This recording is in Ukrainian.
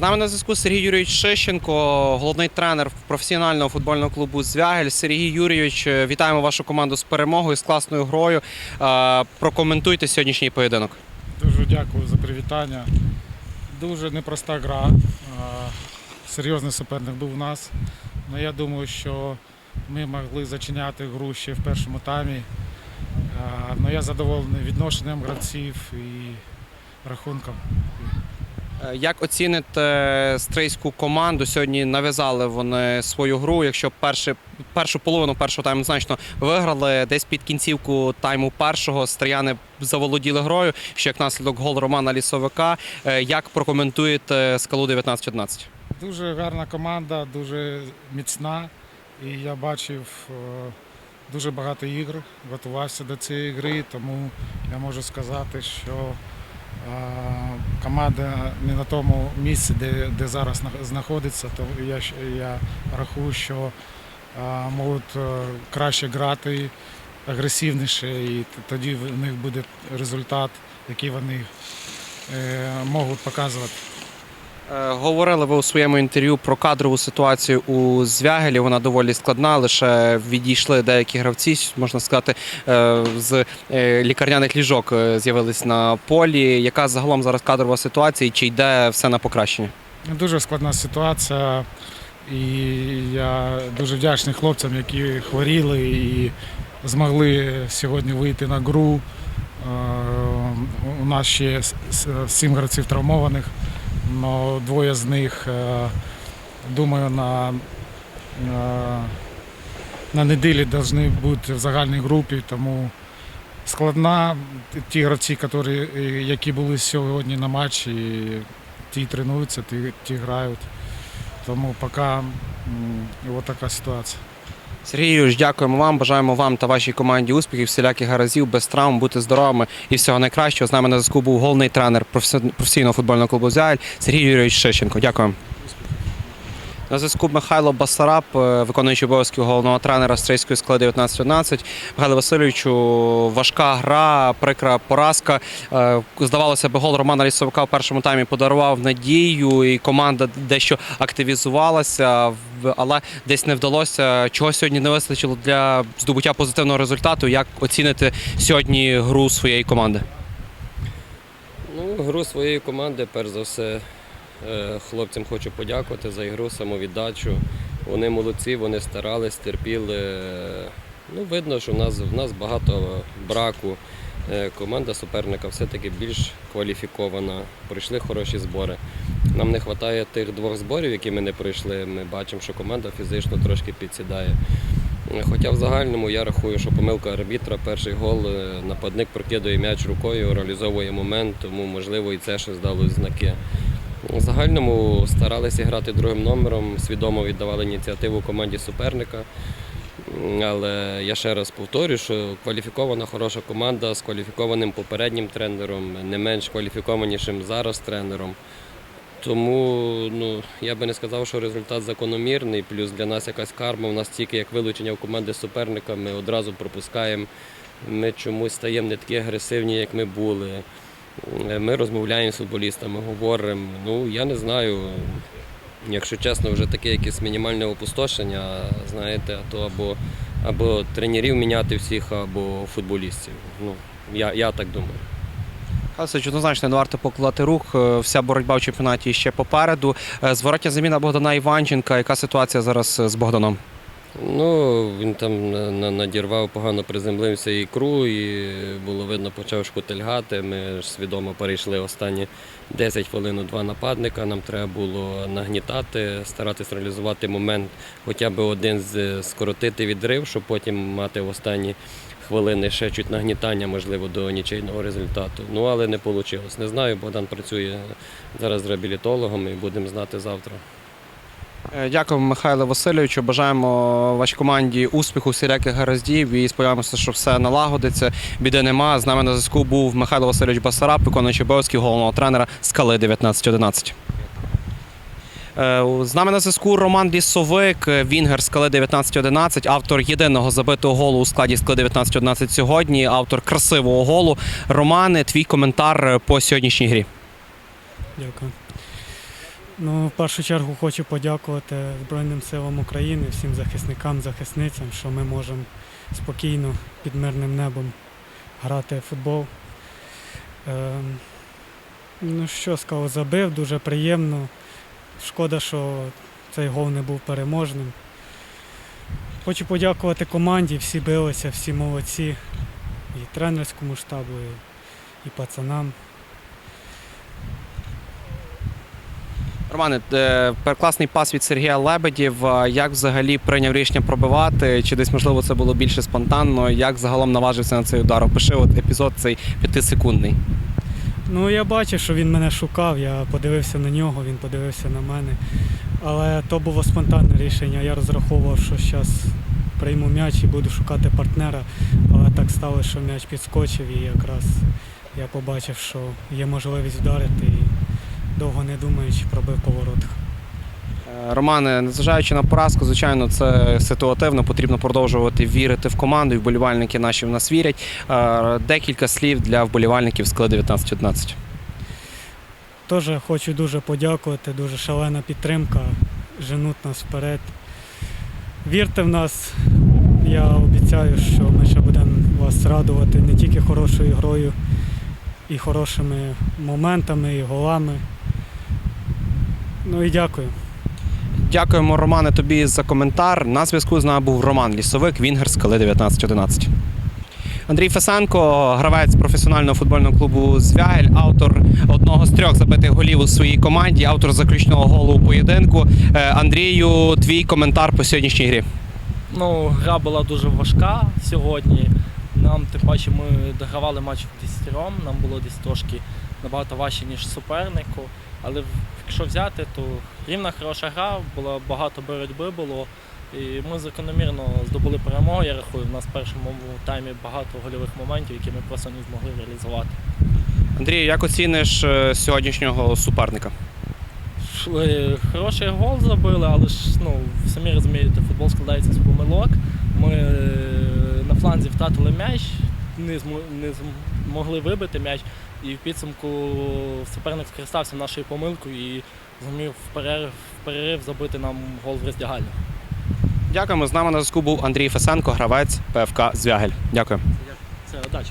З нами на зв'язку Сергій Юрійович Шищенко, головний тренер професіонального футбольного клубу Звягель. Сергій Юрійович, е, вітаємо вашу команду з перемогою, з класною грою. Е, Прокоментуйте сьогоднішній поєдинок. Дуже дякую за привітання. Дуже непроста гра. Серйозний суперник був у нас. Але я думаю, що ми могли зачиняти гру ще в першому таймі. А, Але я задоволений відношенням гравців і рахунком. Е, Як оціните стрийську команду? Сьогодні нав'язали вони свою гру. Якщо перші, першу половину першого тайму значно виграли, десь під кінцівку тайму першого стрияни заволоділи грою. Ще як наслідок гол Романа Лісовика. Е, Як прокоментуєте скалу 19-11? Дуже гарна команда, дуже міцна. І я бачив е, дуже багато ігр, готувався до цієї гри, тому я можу сказати, що команда не на тому місці, де, де зараз знаходиться, то я, я рахую, що можуть е, краще грати, агресивніше, і тоді в них буде результат, який вони е, можуть показувати. Е, Говорили ви у своєму інтерв'ю про кадрову ситуацію у Звягелі. Вона доволі складна. Лише відійшли деякі гравці, можна сказати, е, з е, лікарняних ліжок з'явились на полі. Яка загалом зараз кадрова ситуація і чи йде все на покращення? Дуже складна ситуація, і я дуже вдячний хлопцям, які хворіли і змогли сьогодні вийти на гру. У нас ще сім гравців травмованих, але двоє з них, е, думаю, на, на, на неділі повинні бути в загальній групі, тому складна. Ті гравці, які, які були сьогодні на матчі, ті тренуються, ті, ті грають. Тому поки м, така ситуація. Сергій Юрійович, дякуємо вам. Бажаємо вам та вашій команді успіхів, всіляких гаразів, без травм, бути здоровими і всього найкращого. З нами на зв'язку був головний тренер професі- професійного футбольного клубу «Зіаль» Сергій Юрійович Шищенко. Дякуємо. На зв'язку Михайло Басараб, е, виконуючий обов'язки головного тренера стрийської склади 19-11. Михайло Васильовичу, важка гра, прикра поразка. Е, Здавалося б, гол Романа Лісовика в першому таймі подарував надію, і команда дещо активізувалася, але десь не вдалося. Чого сьогодні не вистачило для здобуття позитивного результату? Як оціните сьогодні гру своєї команди? Ну, гру своєї команди, перш за все, хлопцям хочу подякувати за ігру, самовіддачу. Вони молодці, вони старались, терпіли. Ну, видно, що в нас, в нас багато браку. Е, Команда суперника все-таки більш кваліфікована, пройшли хороші збори. Нам не вистачає тих двох зборів, які ми не пройшли. Ми бачимо, що команда фізично трошки підсідає. Е, Хоча в загальному я рахую, що помилка арбітра, перший гол, е, нападник прокидує м'яч рукою, реалізовує момент, тому можливо і це щось дало знаки. В загальному старалися грати другим номером, свідомо віддавали ініціативу команді суперника. Але я ще раз повторюю, що кваліфікована хороша команда з кваліфікованим попереднім тренером, не менш кваліфікованішим зараз тренером. Тому ну, я би не сказав, що результат закономірний, плюс для нас якась карма. У нас тільки як вилучення в команди суперника, ми одразу пропускаємо. Ми чомусь стаємо не такі агресивні, як ми були. Е, Ми розмовляємо з футболістами, говоримо. Ну, я не знаю, якщо чесно, вже таке якесь мінімальне опустошення, знаєте, то або, або тренерів міняти всіх, або футболістів. Ну, я, я так думаю. Хасич, однозначно не варто покладати рух. Е, Вся боротьба в чемпіонаті ще попереду. Е, Зворотня заміна Богдана Іванченка. Яка ситуація зараз з Богданом? Ну, він там на- на- надірвав, погано приземлився ікру, і було видно, почав шкутильгати. Ми ж свідомо перейшли останні 10 хвилин два нападника. Нам треба було нагнітати, старатися реалізувати момент, хоча б один з скоротити відрив, щоб потім мати в останні хвилини ще чуть нагнітання, можливо, до нічийного результату. Ну, але не вийшло. Не знаю, Богдан працює зараз з реабілітологом і будемо знати завтра. Е, Дякуємо, Михайло Васильовичу. Бажаємо вашій команді успіху, всіляких гараздів і сподіваємося, що все налагодиться. Біди нема. З нами на зв'язку був Михайло Васильович Басараб, виконуючий обов'язки головного тренера скали 1911. Е, З нами на зв'язку Роман Лісовик, Вінгер скали 1911, автор єдиного забитого голу у складі скали 1911 сьогодні, автор красивого голу. Романе, твій коментар по сьогоднішній грі. Дякую. Ну, в першу чергу хочу подякувати Збройним силам України, всім захисникам, захисницям, що ми можемо спокійно під мирним небом грати в футбол. Ем, ну що сказав, забив, дуже приємно. Шкода, що цей гол не був переможним. Хочу подякувати команді, всі билися, всі молодці. І тренерському штабу, і, і пацанам. Романе, е, класний пас від Сергія Лебедів. Як взагалі прийняв рішення пробивати? Чи десь можливо це було більше спонтанно? Як загалом наважився на цей удар? Опиши от епізод цей п'ятисекундний. Ну, я бачив, що він мене шукав, я подивився на нього, він подивився на мене. Але то було спонтанне рішення. Я розраховував, що зараз прийму м'яч і буду шукати партнера. Але так сталося, що м'яч підскочив і якраз я побачив, що є можливість вдарити і довго не думаючи пробив по воротах. Е, Романе, незважаючи на поразку, звичайно, це ситуативно. Потрібно продовжувати вірити в команду. І вболівальники наші в нас вірять. Е, Декілька слів для вболівальників з 19-11. Теж хочу дуже подякувати, дуже шалена підтримка. Женуть нас вперед. Вірте в нас. Я обіцяю, що ми ще будемо вас радувати не тільки хорошою грою, і хорошими моментами, і голами. Ну і дякую. Дякуємо, Романе, тобі за коментар. На зв'язку з нами був Роман Лісовик, Вінгер з Кали 1911. Андрій Фесенко, гравець професіонального футбольного клубу Звягель, автор одного з трьох забитих голів у своїй команді, автор заключного голу у поєдинку. Е, Андрію, твій коментар по сьогоднішній грі. Ну, гра була дуже важка сьогодні. Нам, тим паче, ми догравали матч в десятером, нам було десь трошки набагато важче, ніж супернику. Але якщо взяти, то рівна хороша гра, було багато боротьби було. І ми закономірно здобули перемогу. Я рахую, в нас в першому таймі багато гольових моментів, які ми просто не змогли реалізувати. Андрій, як оціниш е, сьогоднішнього суперника? Хороший гол забили, але ж ну, самі розумієте, футбол складається з помилок. Ми е, на фланзі втратили м'яч, не, зм... не змогли вибити м'яч, і в підсумку суперник скористався нашою помилкою і зумів в перерив, в перерив забити нам гол в роздягальню. Дякуємо. З нами на зв'язку був Андрій Фесенко, гравець ПФК Звягель. Дякую. Це удачі.